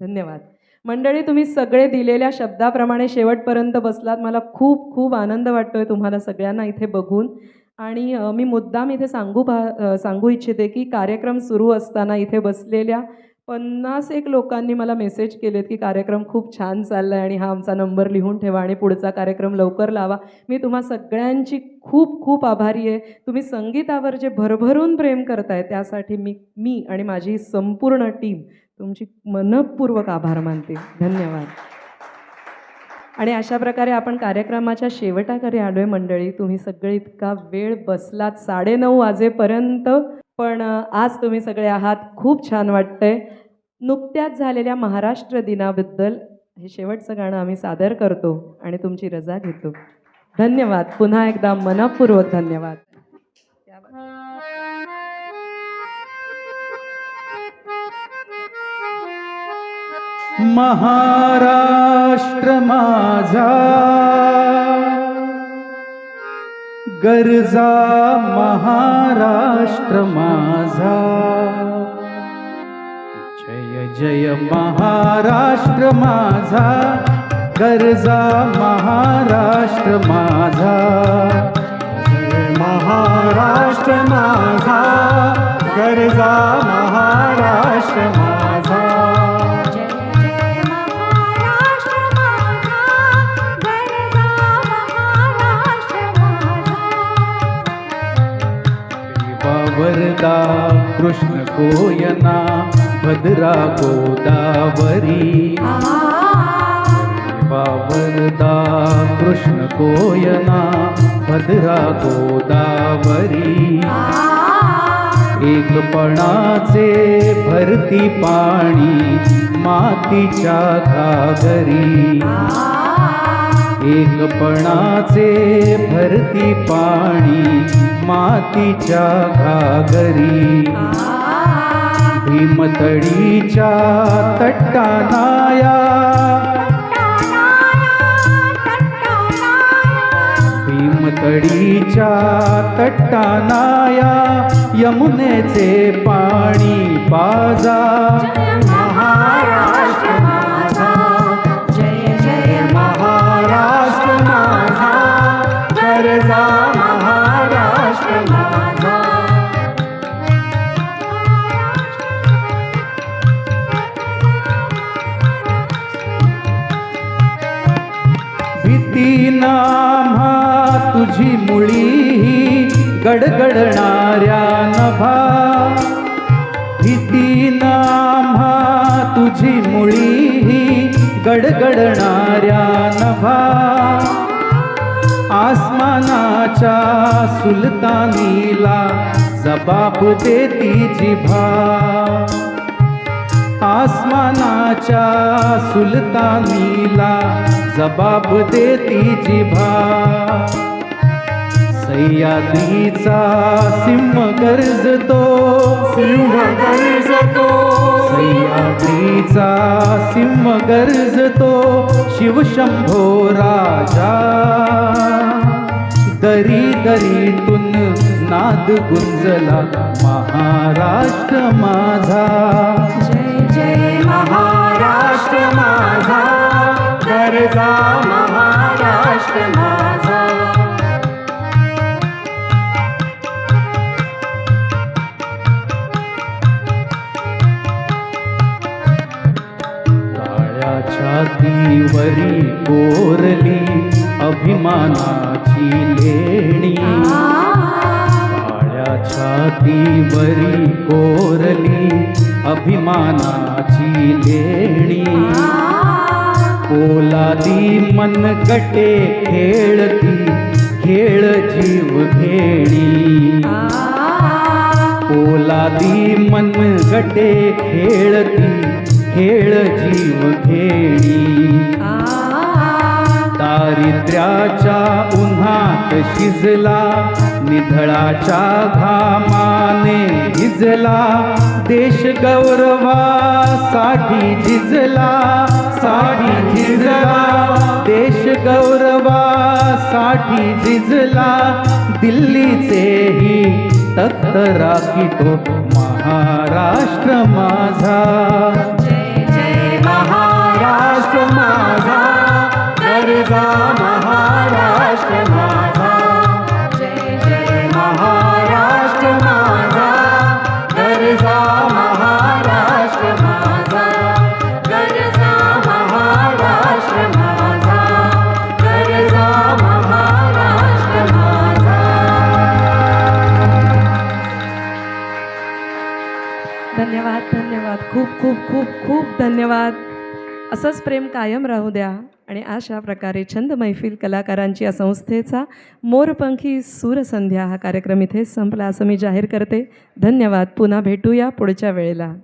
धन्यवाद. मंडळी तुम्ही सगळे दिलेल्या शब्दाप्रमाणे शेवटपर्यंत बसलात. मला खूप खूप आनंद वाटतोय तुम्हाला सगळ्यांना इथे बघून. आणि मी मुद्दाम इथे सांगू पा सांगू इच्छिते की कार्यक्रम सुरू असताना इथे बसलेल्या पन्नास एक लोकांनी मला मेसेज केलेत की कार्यक्रम खूप छान चालला आहे आणि हा आमचा नंबर लिहून ठेवा आणि पुढचा कार्यक्रम लवकर लावा. मी तुम्हा सगळ्यांची खूप खूप आभारी आहे. तुम्ही संगीतावर जे भरभरून प्रेम करताय त्यासाठी मी मी आणि माझी संपूर्ण टीम तुमची मनपूर्वक आभार मानते. धन्यवाद. आणि अशा प्रकारे आपण कार्यक्रमाच्या शेवटाकडे आलो आहे मंडळी. तुम्ही सगळे इतका वेळ बसलात साडेनऊ वाजेपर्यंत पण आज तुम्ही सगळे आहात. खूप छान वाटतंय. नुकत्याच झालेल्या महाराष्ट्र दिनाबद्दल हे शेवटचं गाणं आम्ही सादर करतो आणि तुमची रजा घेतो. धन्यवाद. पुन्हा एकदा मनपूर्वक धन्यवाद. महाराष्ट्र माझा. गरजा महाराष्ट्र माझा. जय जय महाराष्ट्र माझा. गरजा महाराष्ट्र माझा. महाराष्ट्र माझा. गरजा वरदा कृष्ण कोयना भद्रा गोदावरी। वरदा कृष्ण कोयना भद्रा गोदावरी। एकपणाचे भरती पाणी मातीच्या घागरी। एकपणाचे भरती पाणी मातीच्या घागरी. भीमतडीच्या तट्टानाया. भीमतडीच्या तट्टानाया. यमुनेचे पाणी पाजा. कीर्ती नाम्हा तुझी मुळी गडगडणाऱ्या नभा. भीती नाम्हा तुझी मुळी गडगडणाऱ्या नभा. आसमानाच्या सुलतानीला जबाब देती जिभा. आसमानाच्या सुलतानीला जबाब देती जिभा. सह्याद्रीचा सिंह गरजतो सिंह गरजतो सह्याद्रीचा सिंह गरजतो शिवशंभो राजा. दरी दरीतून नाद गुंजला महाराष्ट्र माझा. महाराष्ट्र माझा गरजा महाराष्ट्र माझा. काळ्या छातीवरी कोरली अभिमानाची लेणी. काळ्या छातीवरी कोरली अभिमानाची लेणी. पोलादी मनगटे खेळती खेळ जीव घेणी. पोलादी मनगटे खेळती खेळ जीव घेणी. दारिद्र्याच्या उन्हात शिजला निधळाच्या घामाने भिजला. देश गौरवासाठी झिजला साठी झिजला. देश गौरवासाठी झिजला. दिल्लीचेही तख्त राखितो महाराष्ट्र माझा. धन्यवाद. असंच प्रेम कायम राहू द्या आणि अशा प्रकारे छंद मैफिल कलाकारांची या संस्थेचा मोरपंखी सूरसंध्या हा कार्यक्रम इथे संपला असं मी जाहीर करते. धन्यवाद. पुन्हा भेटूया पुढच्या वेळेला.